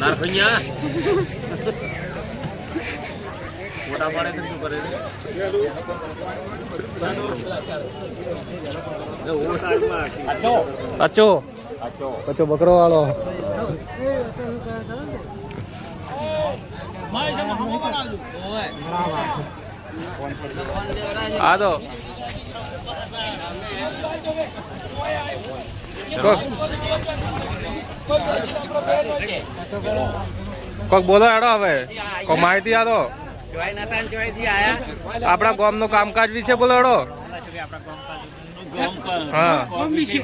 નારફૈયા. ફોટા પાડે તો શું કરે અચો અચો બકરો વાળો. આ તો. કોક બોલો એડો હવે. કોક માહિતી આલો આપણા ગામનું કામકાજ વિશે બોલો એડો હા.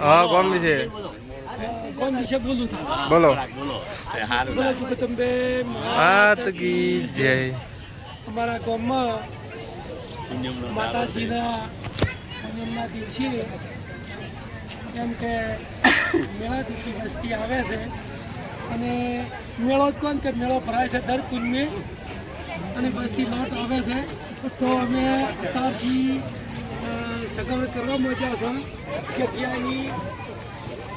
હા, ગોમ વિશે. કોણ બોલું. બોલો જગદંબે હાથ કી જય અમારા પૂનમના દિવસે એમ કે મેળાથી વસ્તી આવે છે. અને મેળો જ કોણ કે મેળો ભરાય છે દર પૂનમે. અને વસ્તી લોટ આવે છે. તો અમે અત્યારથી સગવડ કરવા મજા છે. જગ્યાની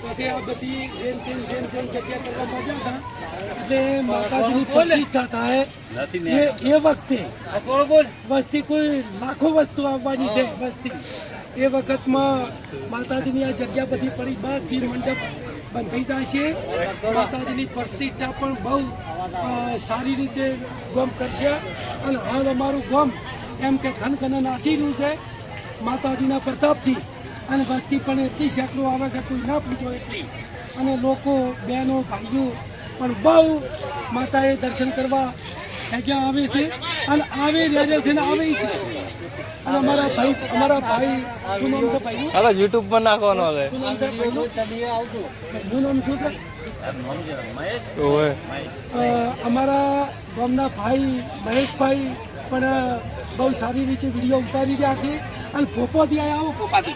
બધે આ બધી જેમ તેમ જેમ તેમ જગ્યા કરવા મજા હતા. એટલે માતાજીની પ્રતિષ્ઠા થાય એ વખતે વસ્તી કોઈ લાખો વસ્તુ આવવાની છે. વસ્તી. એ વખતમાં માતાજીની આ જગ્યા બધી પડી, બધી મંડપ બંધ થઈ જાય છે માતાજીની પ્રતિષ્ઠા પણ બહુ સારી રીતે ગમ કરશે. અને હાલ અમારું ગમ એમ કે ખન ખન નાચી રહ્યું છે માતાજીના પ્રતાપથી. અને વસ્તી પણ એટલી સેંકડો આવે છે, કોઈ ના પૂછો એટલી. અને લોકો, બહેનો, ભાઈઓ પણ બહુ માતાએ દર્શન કરવા ત્યાં આવે છે અને આવે રહે છે ને આવે છે. અને અમારા ભાઈ અમારા ભાઈ શું નામ છે ભાઈનું? આ યુટ્યુબ પર નાખવાનો હવે. શું નામ છે નામ શું છે? અમારા ગામના ભાઈ મહેશભાઈ પણ બહુ સારી રીતે વીડિયો ઉતારી રહ્યા છે. અને પોપોથી આયા આવો પોપાથી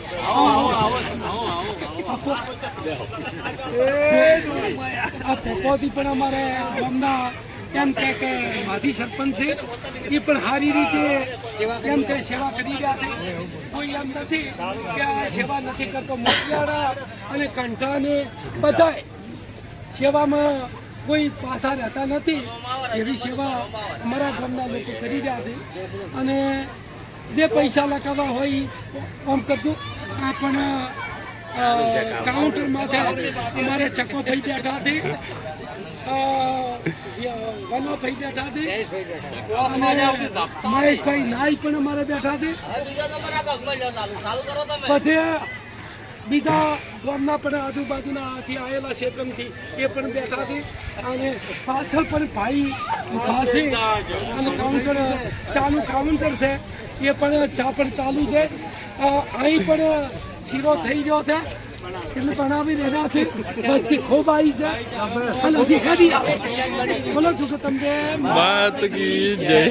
આ પોપોથી પણ અમારે ગામના એમ કે કે માજી સરપંચ છે, એ પણ સારી રીતે એમ કે સેવા કરી રહ્યા છે. કોઈ એમ નથી કે આ સેવા નથી કરતો. મોતિયાળા અને કંઠાને બધાય સેવામાં કોઈ પાસા રહેતા નથી એવી સેવા અમારા ગામના લોકો કરી રહ્યા છે. અને જે પૈસા લખાવવા હોય, આમ કરતું આ પણ કાઉન્ટર માથે અમારે ચક્કો થઈ બેઠા છે. અ, વનો ભાઈ બેઠા છે મહેશભાઈ નાઈ પણ અમારે બેઠા છે. પછી બીજા ગામના પણ આજુબાજુના આથી આવેલા ક્ષેત્રમાંથી એ પણ બેઠા છે. અને પાછળ પણ ભાઈ છે. અને કાઉન્ટર ચાલુ કાઉન્ટર છે. એ પણ ચા પણ ચાલુ છે. અહીં પણ શીરો થઈ ગયો છે. એટલે બનાવી રહ્યા છે. બધી ખૂબ આવી છે. અને હજી આવે બોલો છું કે તમને માત કી જય.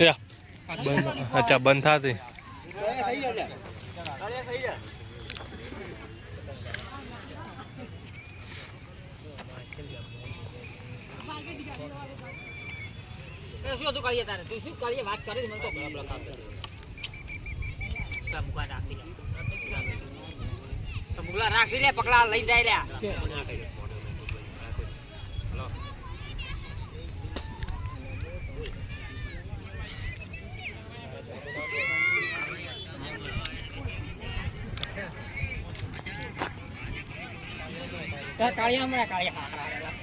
યા. બંધ અચ્છા બંધ થાતી. શું હતું કરીએ તારે? તું શું કરીએ વાત કરી તો બરાબર તો રાખી લે, પકડા, લઈ જાય લ્યા. કાળિયા હમણાં કાળિયા.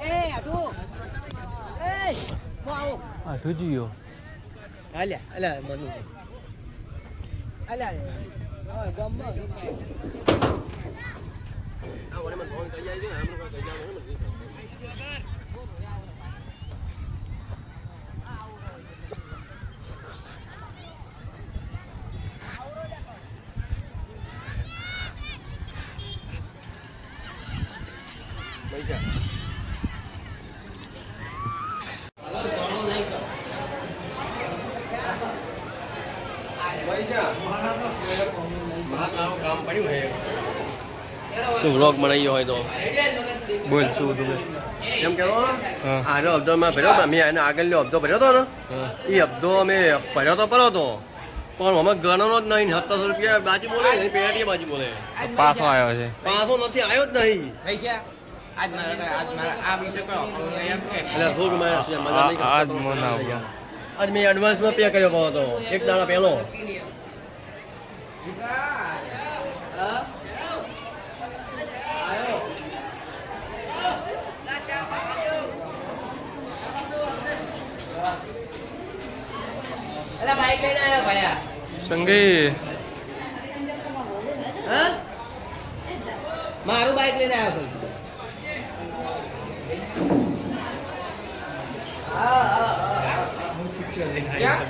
Eh, aduh. Eh, mau. Aduh jiyo. Alah, alah, manu. Alah. Rồi, gom mở. À, bọn em mình coi cái dây chứ nào, mình coi cái dây mình đi. Manu શું વ્લોગ બનાવ્યો હોય તો? બોલ શું તું એમ કહેતો આનો અબ્દો મેં ભર્યો મેં આને આગળનો અબ્દો ભર્યો હતો ને? એ અબ્દો અમે ભર્યો તો પડ્યો હતો. પણ અમે ગણનો જ નહીં સત્તરસો રૂપિયા બાજી બોલે ને પેટી બાજી બોલે. પાછો આવ્યો છે. પાછો નથી આવ્યો જ નહીં. થઈ છે આજ મારા આજ મારા આ વિશે કહો એમ કે. એટલે થોડુંક મારે શું મજા નહીં આજ મને આજ મેં એડવાન્સમાં પે કર્યો હતો. એક દાડા પહેલો. સંગી. હા? મારું બાઈક લઈને આવ્યો ભાઈ હા હા હા ક્યાં?